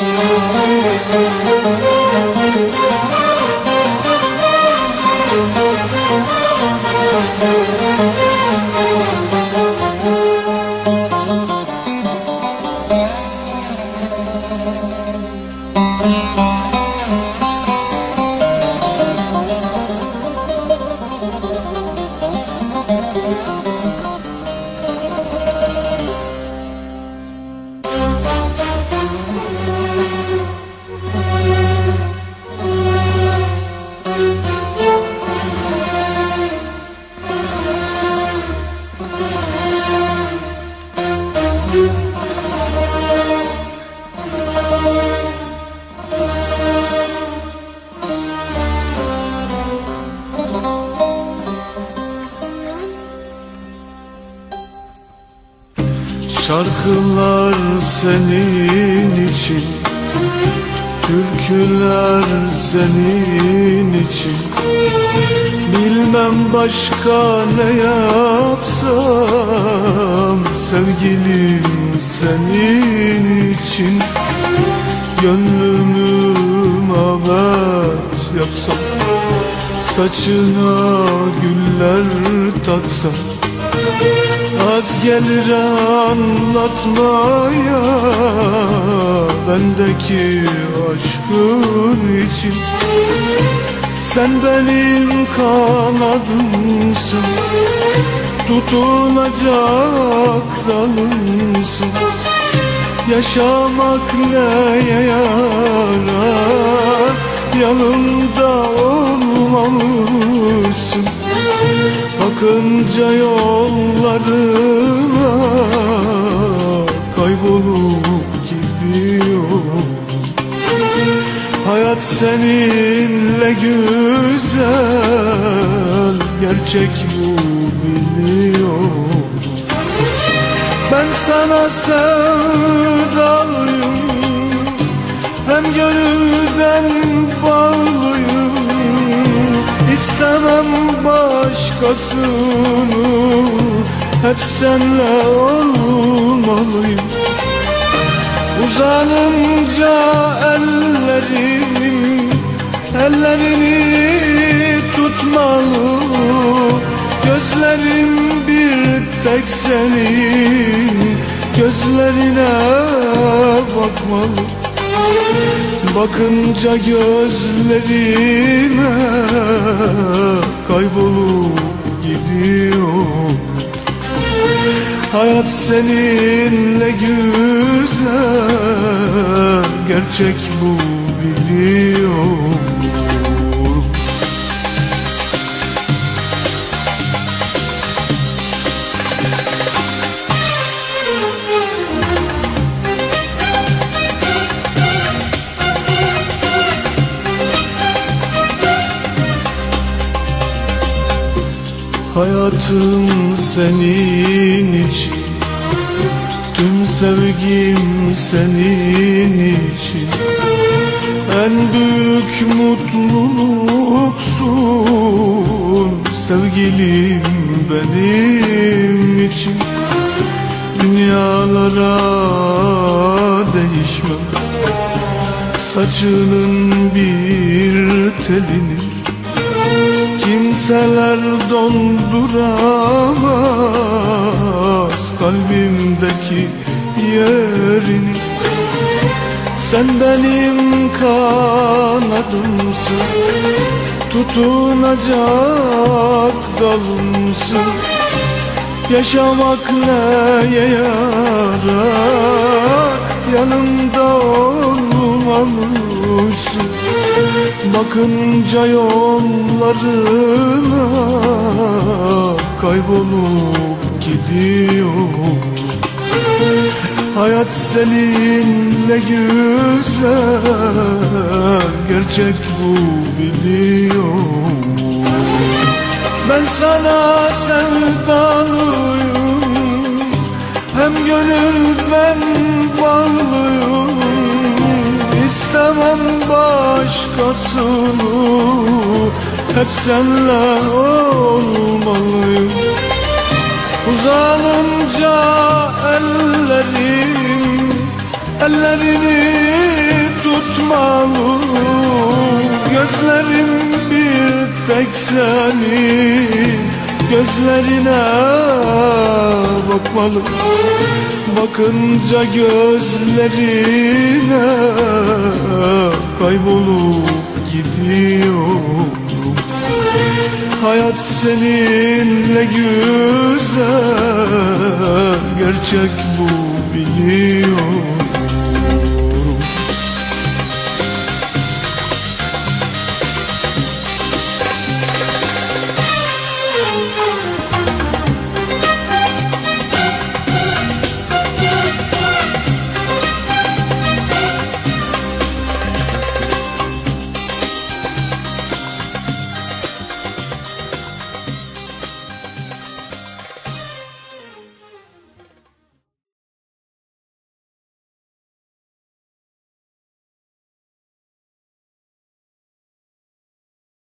Müzik Şarkılar senin için Türküler senin için. Bilmem başka ne yapsam Sevgilim senin için. Gönlümü mabet yapsam Saçına güller taksam Az gelir anlatmaya Bendeki aşkın için. Sen benim kanadımsın Tutunacak dalımsın. Yaşamak neye yarar? Yanımda olmamışsın. Bakınca yollarına kaybolup gidiyor Hayat seninle güzel Gerçek bu biliyor Ben sana sevdalıyım Hem gönülden bağlıyım. İstemem başkasını Hep senle olmalıyım. Uzanınca ellerim Ellerini tutmalı. Gözlerim bir tek senin. Gözlerine bakmalı. Bakınca gözlerime kaybolup gidiyor Hayat seninle güzel. Gerçek bu biliyorum Hayatım senin için. Tüm sevgim senin için. En büyük mutluluksun. Sevgilim benim için. Dünyalara değişmem. Saçının bir telini Kimseler donduramaz kalbimdeki yerini. Sen benim kanadımsın Tutunacak dalımsın. Yaşamak neye yarar? Yanımda olmamışsın Bakınca yollarına kaybolup gidiyor. Hayat seninle güzel Gerçek bu biliyor. Ben sana sevdalıyım Hem gönülden bağlıyım İstemem başkasını. Hep senle olmalıyım. Uzanınca ellerim Ellerini tutmalı. Gözlerim bir tek senin Gözlerine bakmalı. Bakınca gözlerine kaybolup gidiyorum. Hayat seninle güzel Gerçek bu biliyorum